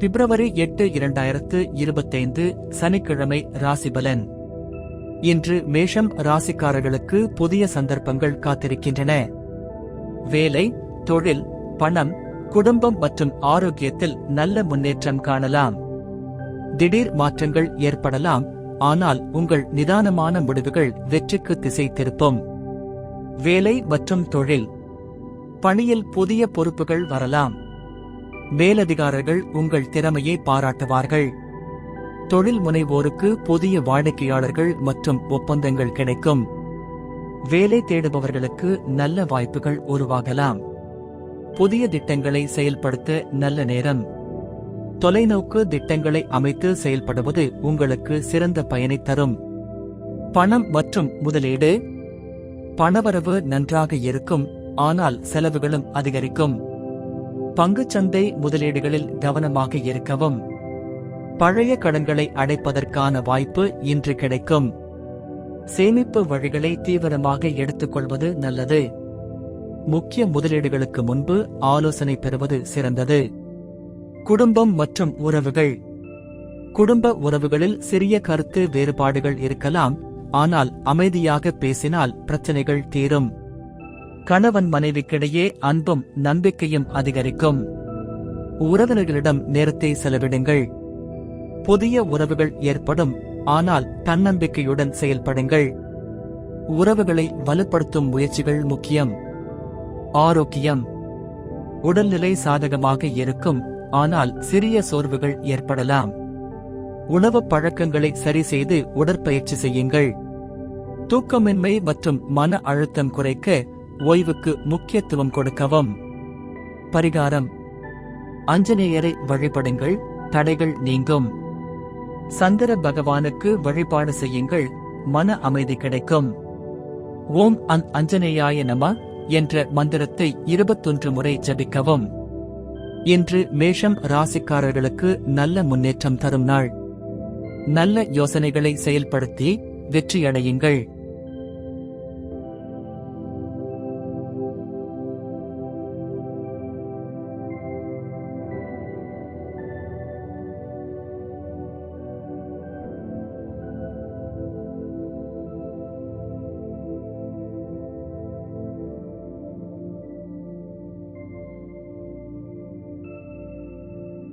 பிப்ரவரி எட்டு இரண்டாயிரத்து இருபத்தைந்து சனிக்கிழமை ராசிபலன். இன்று மேஷம் ராசிக்காரர்களுக்கு புதிய சந்தர்ப்பங்கள் காத்திருக்கின்றன. வேலை தொழில் பணம் குடும்பம் மற்றும் ஆரோக்கியத்தில் நல்ல முன்னேற்றம் காணலாம். திடீர் மாற்றங்கள் ஏற்படலாம் ஆனால் உங்கள் நிதானமான முடிவுகள் வெற்றிக்கு திசை திருப்பும். வேலை மற்றும் தொழில். பணியில் புதிய பொறுப்புகள் வரலாம். மேலதிகாரிகள் உங்கள் திறமையை பாராட்டுவார்கள். தொழில் முனைவோருக்கு புதிய வாடிக்கையாளர்கள் மற்றும் ஒப்பந்தங்கள் கிடைக்கும். வேலை தேடுபவர்களுக்கு நல்ல வாய்ப்புகள் உருவாகலாம். புதிய திட்டங்களை செயல்படுத்த நல்ல நேரம். தொலைநோக்கு திட்டங்களை அமைத்து செயல்படுவது உங்களுக்கு சிறந்த பயனை தரும். பணம் மற்றும் முதலீடு. பணவரவு நன்றாக இருக்கும் ஆனால் செலவுகளும் அதிகரிக்கும். பங்குச்சந்தை முதலீடுகளில் கவனமாக இருக்கவும் பழைய கடன்களை அடைப்பதற்கான வாய்ப்பு இன்று கிடைக்கும். சேமிப்பு வழிகளை தீவிரமாக எடுத்துக்கொள்வது நல்லது. முக்கிய முதலீடுகளுக்கு முன்பு ஆலோசனை பெறுவது சிறந்தது. குடும்பம் மற்றும் உறவுகள். குடும்ப உறவுகளில் சிறிய கருத்து வேறுபாடுகள் இருக்கலாம் ஆனால் அமைதியாக பேசினால் பிரச்சனைகள் தீரும். கணவன் மனைவிக்கிடையே அன்பும் நம்பிக்கையும் அதிகரிக்கும். உறவினர்களிடம் நேரத்தை செலவிடுங்கள். புதிய உறவுகள் ஏற்படும் ஆனால் தன்னம்பிக்கையுடன் செயல்படுங்கள். உறவுகளை வலுப்படுத்தும் முயற்சிகள் முக்கியம். ஆரோக்கியம். உடல்நிலை சாதகமாக இருக்கும் ஆனால் சிறிய சோர்வுகள் ஏற்படலாம். உணவு பழக்கங்களை சரி செய்து உடற்பயிற்சி செய்யுங்கள். தூக்கமின்மை மற்றும் மன அழுத்தம் குறைக்க ஓய்வுக்கு முக்கியத்துவம் கொடுக்கவும். பரிகாரம். அஞ்சனேயரை வழிபடுங்கள் தடைகள் நீங்கும். சந்திர பகவானுக்கு வழிபாடு செய்யுங்கள் மன அமைதி கிடைக்கும். ஓம் அன் அஞ்சனேயாய நம என்ற மந்திரத்தை இருபத்தொன்று முறை ஜபிக்கவும். இன்று மேஷம் ராசிக்காரர்களுக்கு நல்ல முன்னேற்றம் தரும் நாள். நல்ல யோசனைகளை செயல்படுத்தி வெற்றியடையுங்கள்.